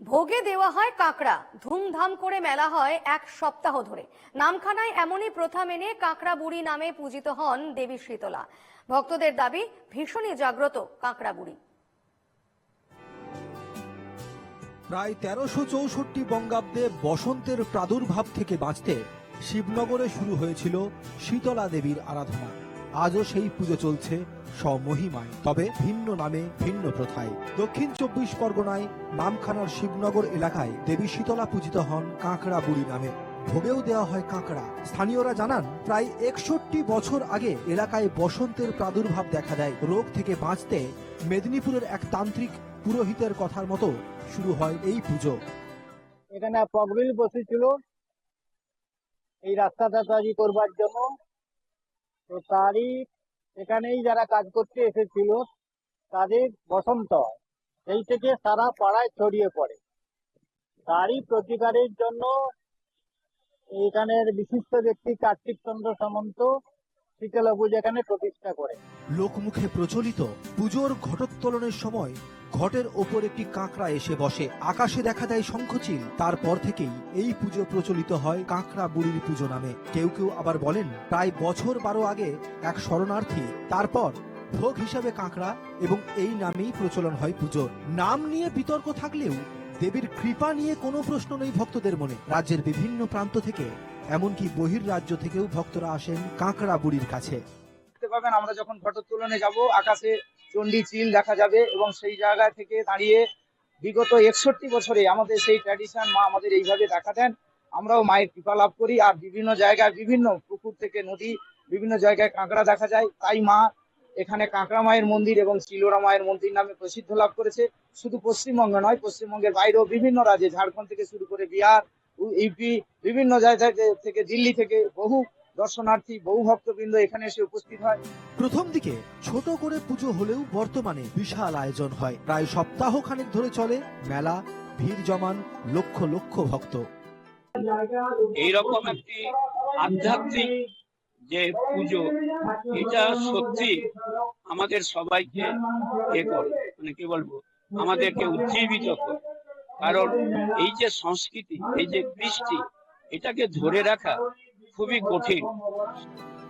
ভোগে দেওয়া হয় কাঁকড়া। ধুমধাম করে মেলা হয় এক সপ্তাহ ধরে। নামখানায় এমনই প্রথা মেনে কাঁকড়া বুড়ি নামে পূজিত হন দেবী শীতলা। ভক্তদের দাবি, ভীষণই জাগ্রত কাঁকড়া বুড়ি। প্রায় তেরোশো চৌষট্টি বঙ্গাব্দে বসন্তের প্রাদুর্ভাব থেকে বাঁচতে শিবনগরে শুরু হয়েছিল শীতলা দেবীর আরাধনা। আজও সেই পুজো চলছে স্বমহিমায়, তবে ভিন্ন নামে ভিন্ন প্রথায়। দক্ষিণ চব্বিশ পরগনায় নামখানার শিবনগর এলাকায় দেবী শীতলা পূজিত হন কাঁকড়া বুড়ি নামে। ভোগেও দেওয়া হয় কাঁকড়া। স্থানীয়রা জানান, প্রায় একষট্টি বছর আগে এলাকায় বসন্তের প্রাদুর্ভাব দেখা দেয়। রোগ থেকে বাঁচতে মেদিনীপুরের এক তান্ত্রিক পুরোহিতের কথার মতো শুরু হয় এই পুজো। এখানে পগবিল বসেছিল। এই রাস্তাটা তৈরি করবার জন্য। তো তারই এখানেই যারা কাজ করতে এসেছিল, তাদের বসন্ত। সেই থেকে সারা পাড়ায় ছড়িয়ে পড়ে তারই প্রতিকারের জন্য এখানের বিশিষ্ট ব্যক্তি কার্তিক চন্দ্র সামন্ত শীতলা পুজো এখানে প্রতিষ্ঠা করে লোকমুখে প্রচলিত পুজোর ঘটোত্তোলনের সময় ঘটের ওপর একটি কাঁকড়া এসে বসে। আকাশে দেখা দেয় শঙ্খচিল। তারপর থেকেই এই পুজো প্রচলিত হয় কাঁকড়া বুড়ির পুজো নামে। কেউ কেউ আবার বলেন, প্রায় বছর বারো আগে এক শরণার্থী তারপর ভোগ হিসাবে কাঁকড়া এবং এই নামেই প্রচলন হয় পুজোর নাম নিয়ে বিতর্ক থাকলেও দেবীর কৃপা নিয়ে কোনো প্রশ্ন নেই ভক্তদের মনে। রাজ্যের বিভিন্ন প্রান্ত থেকে, এমনকি বহির রাজ্য থেকেও ভক্তরা আসেন কাঁকড়া বুড়ির কাছে। পাবেন। আমরা যখন ফটোত্তোলনে যাব, আকাশে চণ্ডী চিল দেখা যাবে এবং সেই জায়গা থেকে দাঁড়িয়ে বিগত একষট্টি বছরে আমাদের সেই ট্র্যাডিশন মা আমাদের এইভাবে দেখা দেন। আমরাও মায়ের কৃপা লাভ করি। আর বিভিন্ন জায়গায় বিভিন্ন পুকুর থেকে নদী, বিভিন্ন জায়গায় কাঁকড়া দেখা যায়। তাই মা এখানে কাঁকড়া মায়ের মন্দির এবং শিলোরা মায়ের মন্দির নামে প্রসিদ্ধ লাভ করেছে। শুধু পশ্চিমবঙ্গে নয়, পশ্চিমবঙ্গের বাইরেও বিভিন্ন রাজ্যে, ঝাড়খণ্ড থেকে শুরু করে বিহার ইউপি, বিভিন্ন জায়গা থেকে দিল্লি থেকে বহু দর্শনার্থী বহু ভক্তবৃন্দ এখানে এসে উপস্থিত হয়। প্রথম দিকে ছোট করে পুজো হলেও বর্তমানে বিশাল আয়োজন হয়। প্রায় সপ্তাহ খানেক ধরে চলে মেলা ভিড় জমান লক্ষ লক্ষ ভক্ত। এইরকম একটি আধ্যাত্মিক যে পুজো এটা সত্যি আমাদের সবাইকে এ করে। মানে কি বলব? আমাদেরকে উজ্জীবিত করে। কারণ এই যে সংস্কৃতি এই যে কৃষ্টি এটাকে ধরে রাখা খুবই কঠিন।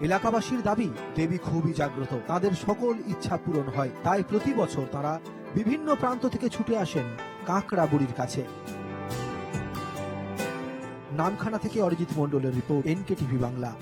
এলাকাবাসীর দাবি, দেবী খুবই জাগ্রত। তাদের সকল ইচ্ছা পূরণ হয়। তাই প্রতি বছর তারা বিভিন্ন প্রান্ত থেকে ছুটে আসেন কাঁকড়া বুড়ির কাছে। নামখানা থেকে অরিজিৎ মন্ডলের রিপোর্ট এনকে টিভি বাংলা।